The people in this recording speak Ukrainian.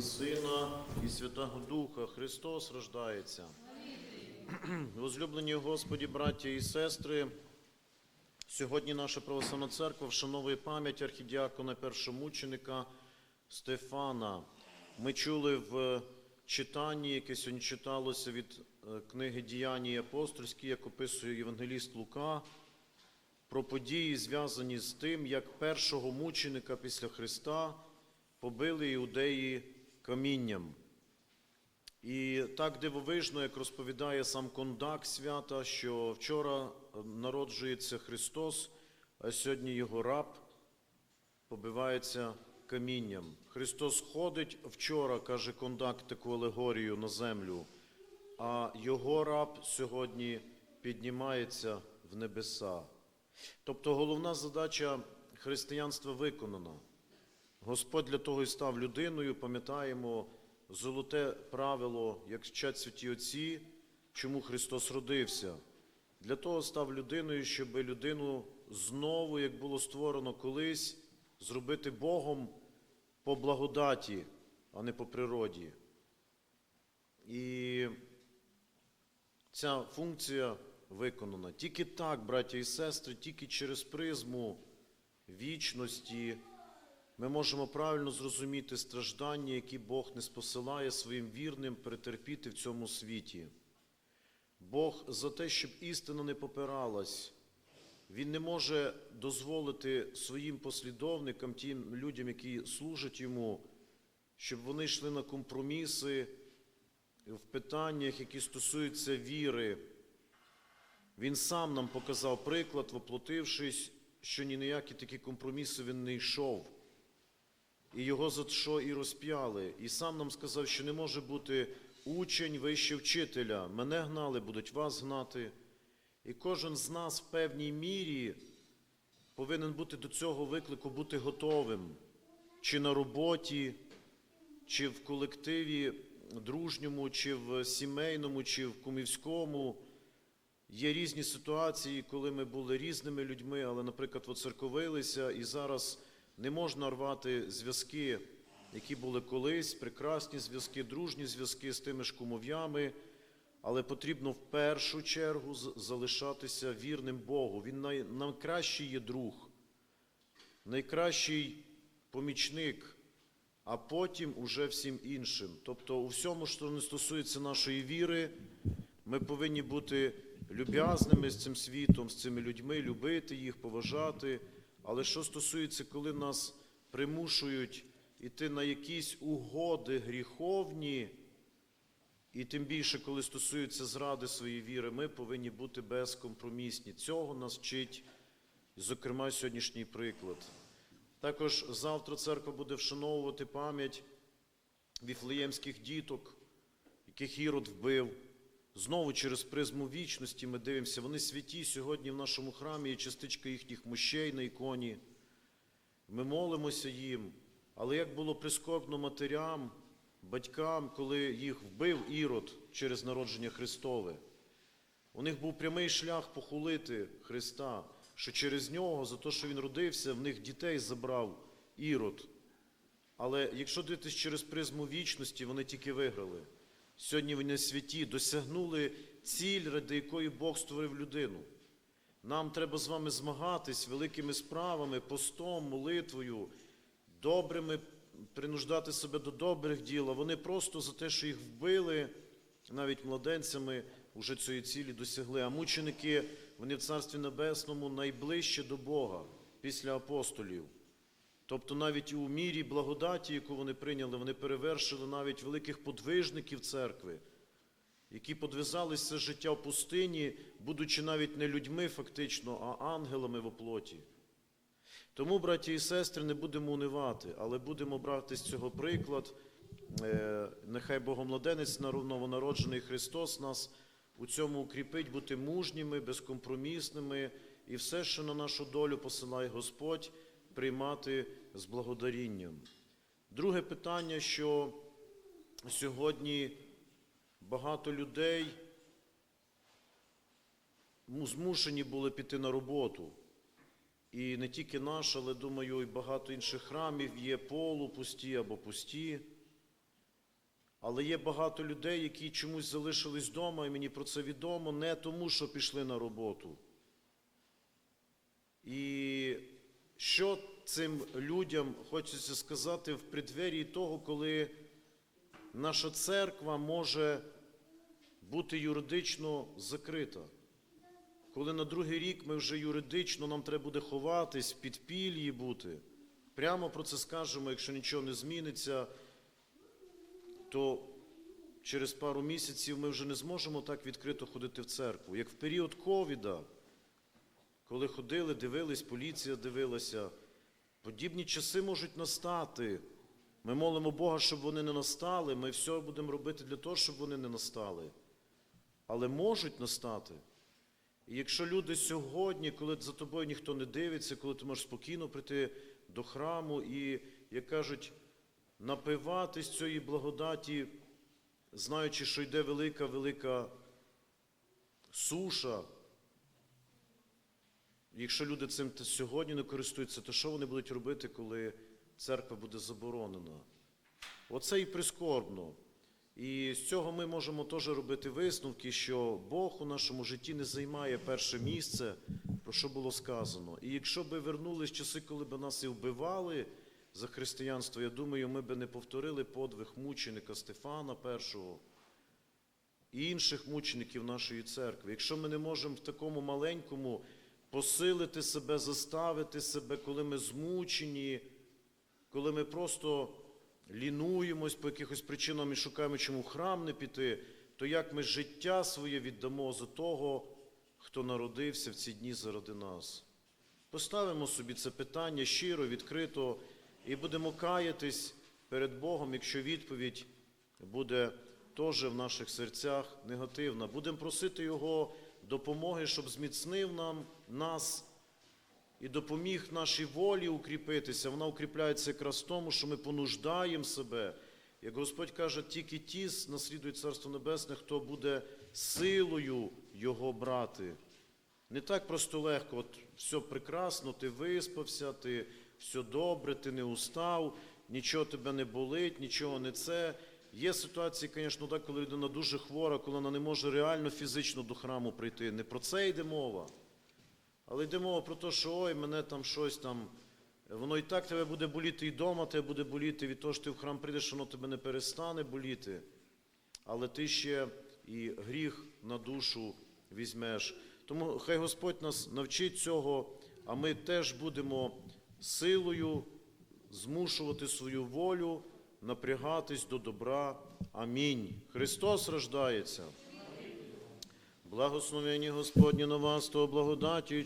і Сина, і Святого Духа. Христос рождається. Возлюблені Господі, браття і сестри, сьогодні наша православна церква вшановує пам'ять архідіакона першомученика Стефана. Ми чули в читанні, яке сьогодні читалося від е, книги Діяння апостольські, як описує Євангеліст Лука, про події, зв'язані з тим, як першого мученика після Христа побили іудеї камінням. І так дивовижно, як розповідає сам кондак свята, що вчора народжується Христос, а сьогодні його раб побивається камінням. Христос ходить вчора, каже кондак, таку алегорію на землю, а його раб сьогодні піднімається в небеса. Тобто головна задача християнства виконана. Господь для того і став людиною, пам'ятаємо золоте правило, як вчать святі отці, чому Христос родився. Для того став людиною, щоб людину знову, як було створено колись, зробити Богом по благодаті, а не по природі. І ця функція виконана. Тільки так, браття і сестри, тільки через призму вічності ми можемо правильно зрозуміти страждання, які Бог не спосилає своїм вірним перетерпіти в цьому світі. Бог за те, щоб істина не попиралась, Він не може дозволити своїм послідовникам, тим людям, які служать йому, щоб вони йшли на компроміси в питаннях, які стосуються віри. Він сам нам показав приклад, воплотившись, що ні на які такі компроміси він не йшов. І його за що і розп'яли. І сам нам сказав, що не може бути учень вище вчителя. Мене гнали, будуть вас гнати. І кожен з нас в певній мірі повинен бути до цього виклику бути готовим. Чи на роботі, чи в колективі дружньому, чи в сімейному, чи в кумівському. Є різні ситуації, коли ми були різними людьми, але, наприклад, воцерковилися, і зараз не можна рвати зв'язки, які були колись, прекрасні зв'язки, дружні зв'язки з тими ж кумов'ями, але потрібно в першу чергу залишатися вірним Богу. Він най- найкращий є друг, найкращий помічник, а потім уже всім іншим. Тобто, у всьому, що не стосується нашої віри, ми повинні бути люб'язними з цим світом, з цими людьми, любити їх, поважати. Але що стосується, коли нас примушують іти на якісь угоди гріховні, і тим більше, коли стосується зради своєї віри, ми повинні бути безкомпромісні. Цього нас вчить, зокрема, сьогоднішній приклад. Також завтра церква буде вшановувати пам'ять віфлеємських діток, яких Ірод вбив. Знову через призму вічності ми дивимося, вони святі сьогодні в нашому храмі є частичка їхніх мощей на іконі. Ми молимося їм, але як було прискорбно матерям, батькам, коли їх вбив Ірод через народження Христове. У них був прямий шлях похулити Христа, що через нього, за те, що він родився, в них дітей забрав Ірод. Але якщо дивитись через призму вічності, вони тільки виграли. Сьогодні вони святі, досягнули ціль, ради якої Бог створив людину. Нам треба з вами змагатись великими справами, постом, молитвою, добрими, принуждати себе до добрих діл, а вони просто за те, що їх вбили, навіть младенцями, вже цієї цілі досягли. А мученики, вони в Царстві Небесному найближче до Бога після апостолів. Тобто навіть у мірі благодаті, яку вони прийняли, вони перевершили навіть великих подвижників церкви, які подвизались все життя в пустині, будучи навіть не людьми фактично, а ангелами в оплоті. Тому, браті і сестри, не будемо унивати, але будемо брати з цього приклад. Е, Нехай Богомладенець, новонароджений Христос, нас у цьому укріпить бути мужніми, безкомпромісними і все, що на нашу долю посилає Господь, приймати з благодарінням. Друге питання, що сьогодні багато людей змушені були піти на роботу. І не тільки наш, але думаю, і багато інших храмів є полупусті або пусті. Але є багато людей, які чомусь залишились вдома, і мені про це відомо, не тому, що пішли на роботу. І що цим людям хочеться сказати в преддверії того, коли наша церква може бути юридично закрита. Коли на другий рік ми вже юридично нам треба буде ховатись, в підпіллі бути. Прямо про це скажемо, якщо нічого не зміниться, то через пару місяців ми вже не зможемо так відкрито ходити в церкву. Як в період ковіда, коли ходили, дивились, поліція дивилася, подібні часи можуть настати. Ми молимо Бога, щоб вони не настали. Ми все будемо робити для того, щоб вони не настали. Але можуть настати. І якщо люди сьогодні, коли за тобою ніхто не дивиться, коли ти можеш спокійно прийти до храму і, як кажуть, напиватись цієї благодаті, знаючи, що йде велика, велика суша. Якщо люди цим сьогодні не користуються, то що вони будуть робити, коли церква буде заборонена? Оце і прискорбно. І з цього ми можемо теж робити висновки, що Бог у нашому житті не займає перше місце, про що було сказано. І якщо би вернулись часи, коли б нас і вбивали за християнство, я думаю, ми би не повторили подвиг мученика Стефана першого і інших мучеників нашої церкви. Якщо ми не можемо в такому маленькому посилити себе, заставити себе, коли ми змучені, коли ми просто лінуємось по якихось причинам і шукаємо, чому храм не піти, то як ми життя своє віддамо за того, хто народився в ці дні заради нас? Поставимо собі це питання щиро, відкрито і будемо каятись перед Богом, якщо відповідь буде теж в наших серцях негативна. Будемо просити Його допомоги, щоб зміцнив нам нас і допоміг нашій волі укріпитися. Вона укріпляється якраз в тому, що ми понуждаємо себе. Як Господь каже, тільки ті наслідують Царство Небесне, хто буде силою Його брати. Не так просто легко, от все прекрасно, ти виспався, ти все добре, ти не устав, нічого тебе не болить, нічого не це. Є ситуації, звісно, так, коли людина дуже хвора, коли вона не може реально фізично до храму прийти. Не про це йде мова. Але йде мова про те, що ой, мене там щось там. Воно і так тебе буде боліти і вдома, тебе буде боліти від того, що ти в храм прийдеш, воно тебе не перестане боліти. Але ти ще і гріх на душу візьмеш. Тому хай Господь нас навчить цього, а ми теж будемо силою змушувати свою волю, напрягатись до добра. Амінь. Христос рождається. Благословені Господні на вас, то благодаті.